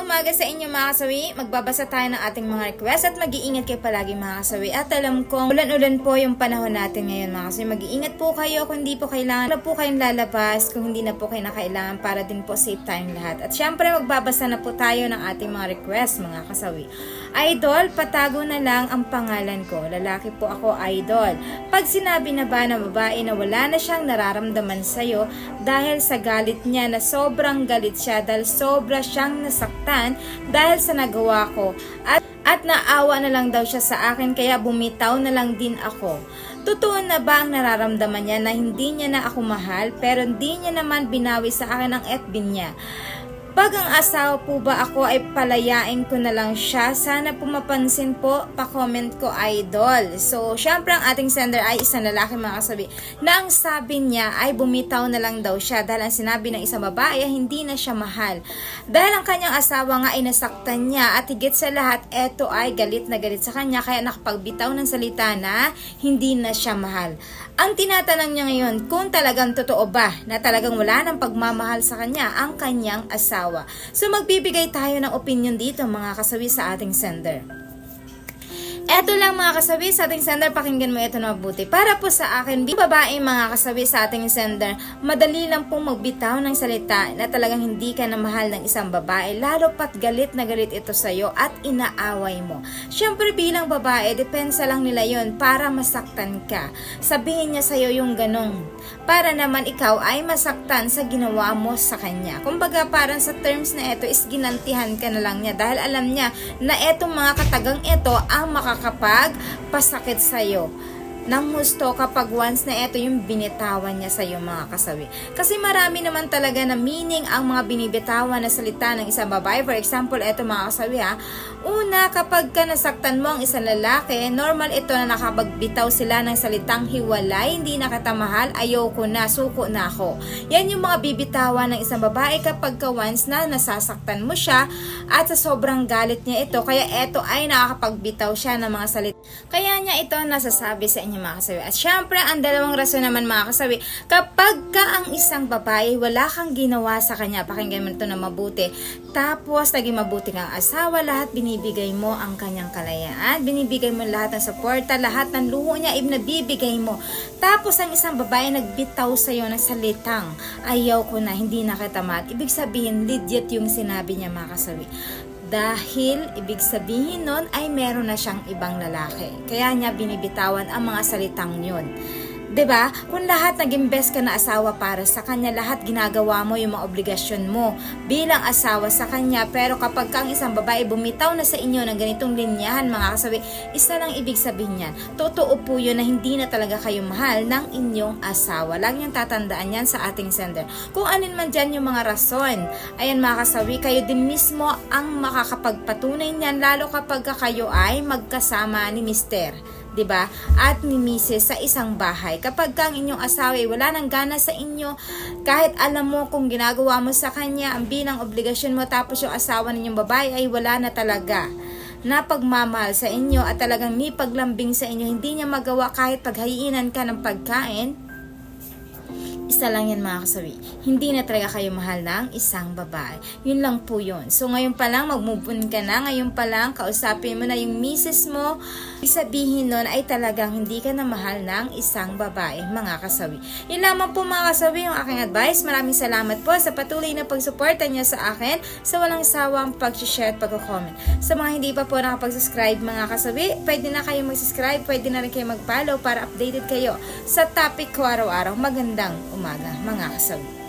umaga sa inyo mga kasawi. Magbabasa tayo ng ating mga request at mag-iingat kayo palagi mga kasawi. At alam kong ulan-ulan po yung panahon natin ngayon mga kasawi. Mag-iingat po kayo kung hindi po kailangan. Wala po kayong lalabas kung hindi na po kayo nakailangan para din po safe tayong lahat. At syempre magbabasa na po tayo ng ating mga request mga kasawi. Idol, patago na lang ang pangalan ko. Lalaki po ako, idol. Pag sinabi na ba ng babae na wala na siyang nararamdaman sa'yo dahil sa galit niya na sobrang galit siya dahil sobra siyang nasaktan dahil sa nagawa ko at at naawa na lang daw siya sa akin kaya bumitaw na lang din ako. Totoo na ba ang nararamdaman niya na hindi niya na ako mahal pero hindi niya naman binawi sa akin ang FB niya? Pag ang asawa po ba ako ay palayain ko na lang siya, sana po mapansin po, pa-comment ko idol. So, syempre ang ating sender ay isang lalaki mga kasabi, na ang sabi niya ay bumitaw na lang daw siya dahil ang sinabi ng isang babae ay hindi na siya mahal. Dahil ang kanyang asawa nga ay nasaktan niya at higit sa lahat, eto ay galit na galit sa kanya kaya nakapagbitaw ng salita na hindi na siya mahal. Ang tinatanong niya ngayon kung talagang totoo ba na talagang wala ng pagmamahal sa kanya ang kanyang asawa. So magbibigay tayo ng opinion dito mga kasawi sa ating sender. Eto lang mga kasabi sa ating sender, pakinggan mo ito na mabuti. Para po sa akin, babae mga kasabi sa ating sender, madali lang pong magbitaw ng salita na talagang hindi ka na mahal ng isang babae, lalo pat galit na galit ito sa'yo at inaaway mo. Siyempre bilang babae, depensa lang nila yon para masaktan ka. Sabihin niya sa'yo yung ganong, para naman ikaw ay masaktan sa ginawa mo sa kanya. Kumbaga parang sa terms na ito is ginantihan ka na lang niya dahil alam niya na etong mga katagang ito ang makakapag pasakit sa'yo ng husto kapag once na ito yung binitawan niya sa iyo mga kasawi. Kasi marami naman talaga na meaning ang mga binibitawan na salita ng isang babae. For example, ito mga kasawi ha. Una, kapag ka nasaktan mo ang isang lalaki, normal ito na nakapagbitaw sila ng salitang hiwalay, hindi na kita mahal, ayoko na, suko na ako. Yan yung mga bibitawan ng isang babae kapag ka once na nasasaktan mo siya at sa sobrang galit niya ito, kaya ito ay nakakapagbitaw siya ng mga salita. Kaya niya ito nasasabi sa inyo mga kasawi. At syempre, ang dalawang rason naman mga kasawi, kapag ka ang isang babae, wala kang ginawa sa kanya, pakinggan mo ito na mabuti, tapos naging mabuti kang asawa, lahat binibigay mo ang kanyang kalayaan, binibigay mo lahat ng suporta, lahat ng luho niya, ibinabibigay mo. Tapos ang isang babae nagbitaw sa iyo ng salitang, ayaw ko na, hindi na kita mahal. Ibig sabihin, legit yung sinabi niya mga kasawi. Dahil ibig sabihin nun ay meron na siyang ibang lalaki. Kaya niya binibitawan ang mga salitang yun. Ba? Kung lahat naging best ka na asawa para sa kanya, lahat ginagawa mo yung mga obligasyon mo bilang asawa sa kanya. Pero kapag kang isang babae bumitaw na sa inyo ng ganitong linyahan, mga kasabi, isa lang ibig sabihin yan. Totoo po yun na hindi na talaga kayo mahal ng inyong asawa. Lagi niyang tatandaan yan sa ating sender. Kung alin man dyan yung mga rason, ayan mga kasawi, kayo din mismo ang makakapagpatunay niyan, lalo kapag kayo ay magkasama ni Mister. 'Di ba? At ni Mrs. sa isang bahay. Kapag kang inyong asawa ay wala nang gana sa inyo, kahit alam mo kung ginagawa mo sa kanya ang bilang obligasyon mo tapos yung asawa ninyong babae ay wala na talaga na pagmamahal sa inyo at talagang may paglambing sa inyo, hindi niya magawa kahit paghayinan ka ng pagkain, isa lang yan mga kasawi. Hindi na talaga kayo mahal ng isang babae. Yun lang po yun. So ngayon pa lang, mag-move on ka na. Ngayon pa lang, kausapin mo na yung misis mo. Sabihin nun ay talagang hindi ka na mahal ng isang babae, mga kasawi. Yun lamang po mga kasawi yung aking advice. Maraming salamat po sa patuloy na pagsuporta niyo sa akin sa walang sawang pag-share at pag-comment. Sa mga hindi pa po nakapag-subscribe mga kasawi, pwede na kayo mag-subscribe, pwede na rin kayo mag-follow para updated kayo sa topic ko araw-araw. Magandang umaga mga kasawi.